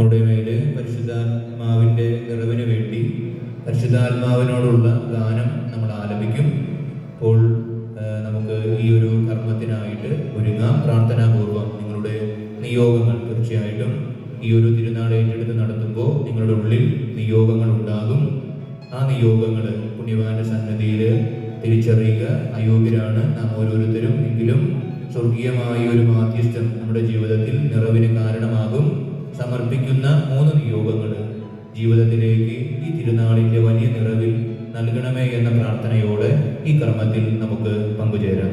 നമ്മുടെ മേലെ പരിശുദ്ധാത്മാവിന്റെ നിറവിന് വേണ്ടി പരിശുദ്ധാത്മാവിനോടുള്ള ഗാനം നമ്മൾ ആലപിക്കും. അപ്പോൾ നമുക്ക് ഈ ഒരു കർമ്മത്തിനായിട്ട് ഒരുങ്ങാം. പ്രാർത്ഥനാപൂർവം നിങ്ങളുടെ നിയോഗങ്ങൾ തീർച്ചയായിട്ടും ഈ ഒരു തിരുനാൾ ഏറ്റെടുത്ത് നടത്തുമ്പോൾ നിങ്ങളുടെ ഉള്ളിൽ നിയോഗങ്ങൾ ഉണ്ടാകും. ആ നിയോഗങ്ങൾ പുണ്യവാന്റെ സന്നദ്ധിയിൽ തിരിച്ചറിയുക. അയോഗ്യരാണ് നാം ഓരോരുത്തരും. എങ്കിലും സ്വർഗീയമായ ഒരു മാധ്യസ്ഥം നമ്മുടെ ജീവിതത്തിൽ നിറവിന് കാരണമാകും. സമർപ്പിക്കുന്ന മൂന്ന് നിയോഗങ്ങൾ ജീവിതത്തിലേക്ക് ഈ തിരുനാളിന്റെ വലിയ നിറവിൽ നൽകണമേ എന്ന പ്രാർത്ഥനയോടെ ഈ കർമ്മത്തിൽ നമുക്ക് പങ്കുചേരാം.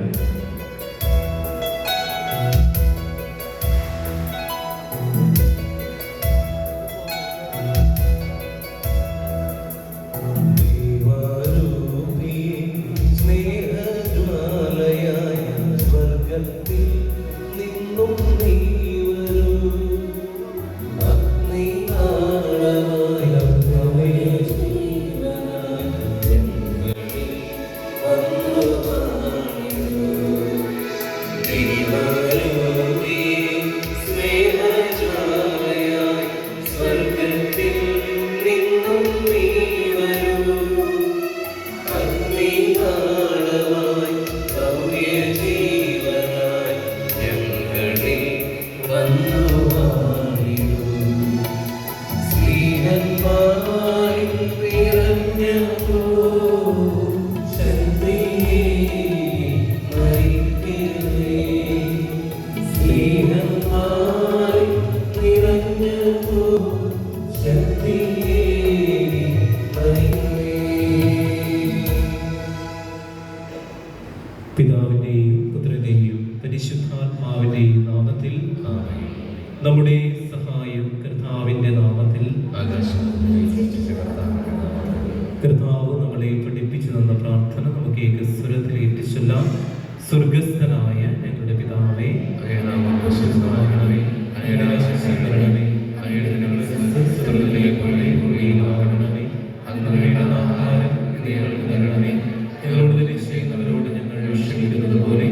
പിതാവിന്റെയും പുത്രന്റെയും നാമത്തിൽ നമ്മുടെ സഹായം കർത്താവിന്റെ നാമത്തിൽ കർത്താവ് നമ്മളെ പഠിപ്പിച്ചു തന്ന പ്രാർത്ഥന നമുക്ക് ഏകസ്വരത്തിൽ ഏറ്റുചൊല്ലാം സ്വർഗസ്ഥനായ ഞങ്ങളുടെ പിതാവേ ഞങ്ങളുടെ ആഹാരം ഞങ്ങൾക്ക് തരണമേ. ഞങ്ങളോട് തെറ്റ് ചെയ്യുന്നവരോട് ഞങ്ങൾ ക്ഷമിക്കുന്നത് പോലെ